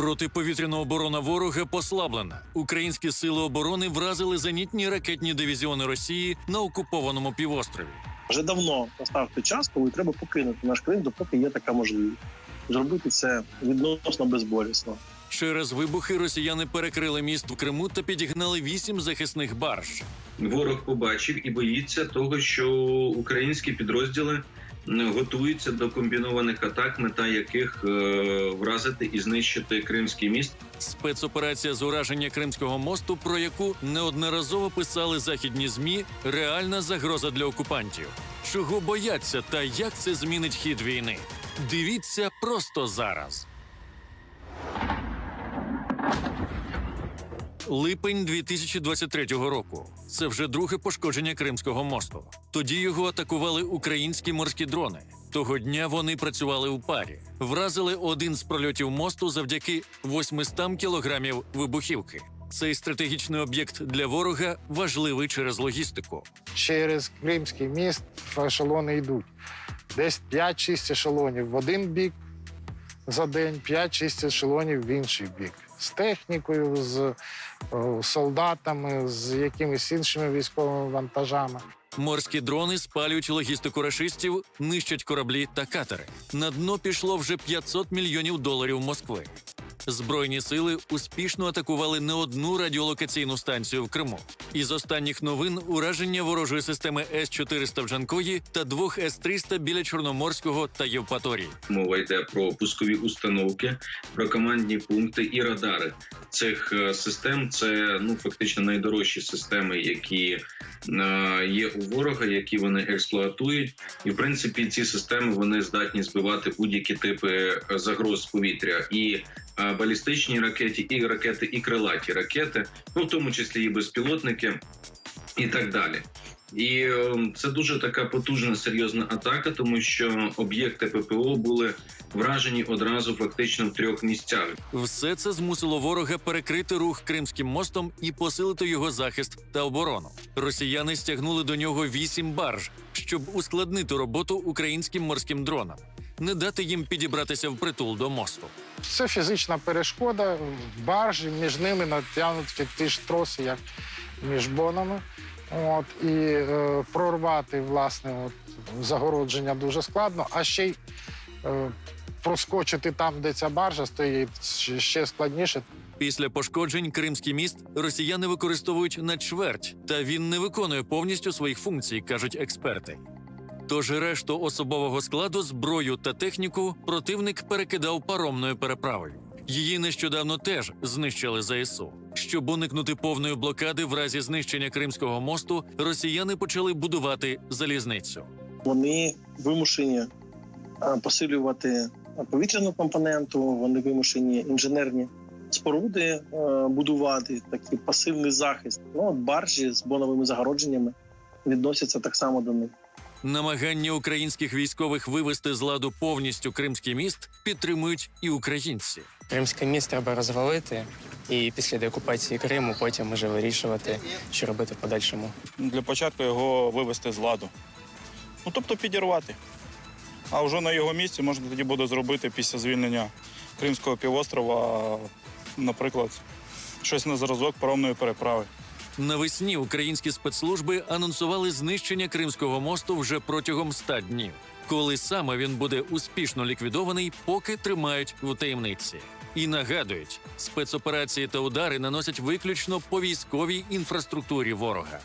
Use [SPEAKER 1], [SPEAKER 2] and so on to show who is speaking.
[SPEAKER 1] Протиповітряна оборона ворога послаблена. Українські сили оборони вразили зенітні ракетні дивізіони Росії на окупованому півострові.
[SPEAKER 2] Вже давно настав той час, коли треба покинути наш Крим, допоки є така можливість. Зробити це відносно безболісно.
[SPEAKER 1] Через вибухи росіяни перекрили міст в Криму та підігнали вісім захисних барж.
[SPEAKER 3] Ворог побачив і боїться того, що українські підрозділи готуються до комбінованих атак, мета яких е, вразити і знищити Кримський міст.
[SPEAKER 1] Спецоперація з ураження Кримського мосту, про яку неодноразово писали західні змі, реальна загроза для окупантів. Чого бояться та як це змінить хід війни? Дивіться просто зараз. Липень 2023 року. Це вже друге пошкодження Кримського мосту. Тоді його атакували українські морські дрони. Того дня вони працювали у парі, вразили один з прольотів мосту завдяки 800 кілограмів вибухівки. Цей стратегічний об'єкт для ворога важливий через логістику.
[SPEAKER 4] через Кримський міст ешелони йдуть. Десь 5-6 ешелонів в один бік за день, 5-6 ешелонів в інший бік. З технікою, з о, солдатами, з якимись іншими військовими вантажами.
[SPEAKER 1] Морські дрони спалюють логістику рашистів, нищать кораблі та катери. На дно пішло вже 500 мільйонів доларів Москви. Збройні сили успішно атакували не одну радіолокаційну станцію в Криму. Із останніх новин ураження ворожої системи С-400 в Джанкої та двох С-300 біля Чорноморського та Євпаторії.
[SPEAKER 3] Мова йде про пускові установки, про командні пункти і радари цих е, систем. Це ну фактично найдорожчі системи, які е, є у ворога, які вони експлуатують. І в принципі ці системи вони здатні збивати будь-які типи е, загроз з повітря і балістичні ракети, і ракети, і крилаті ракети, ну в тому числі і безпілотники, і так далі. І е, це дуже така потужна серйозна атака, тому що об'єкти ППО були вражені одразу фактично в трьох місцях.
[SPEAKER 1] Все це змусило ворога перекрити рух Кримським мостом і посилити його захист та оборону. Росіяни стягнули до нього вісім барж, щоб ускладнити роботу українським морським дронам, не дати їм підібратися в притул до мосту.
[SPEAKER 4] Це фізична перешкода, баржі, між ними натягнуті ті ж троси, як між бонами. От, і е, прорвати власне от, загородження дуже складно, а ще й е, проскочити там, де ця баржа стоїть, ще- складніше.
[SPEAKER 1] Після пошкоджень Кримський міст росіяни використовують на чверть, та він не виконує повністю своїх функцій, кажуть експерти. Тож решту особового складу, зброю та техніку противник перекидав паромною переправою. Її нещодавно теж знищили ЗСУ. Щоб уникнути повної блокади в разі знищення Кримського мосту, росіяни почали будувати залізницю.
[SPEAKER 2] Вони вимушені посилювати повітряну компоненту, вони вимушені інженерні споруди е, будувати, такий пасивний захист. Ну, баржі з боновими загородженнями відносяться так само до них.
[SPEAKER 1] Намагання українських військових вивести з ладу повністю Кримський міст підтримують і українці.
[SPEAKER 5] Кримське міст треба розвалити, і після деокупації Криму потім вже вирішувати, що робити в подальшому.
[SPEAKER 6] для початку його вивести з ладу. Ну, тобто підірвати. А вже на його місці можна тоді буде зробити після звільнення Кримського півострова, наприклад, щось на зразок паромної переправи.
[SPEAKER 1] Навесні українські спецслужби анонсували знищення Кримського мосту вже протягом ста днів. Коли саме він буде успішно ліквідований, поки тримають в таємниці. І нагадують, спецоперації та удари наносять виключно по військовій інфраструктурі ворога.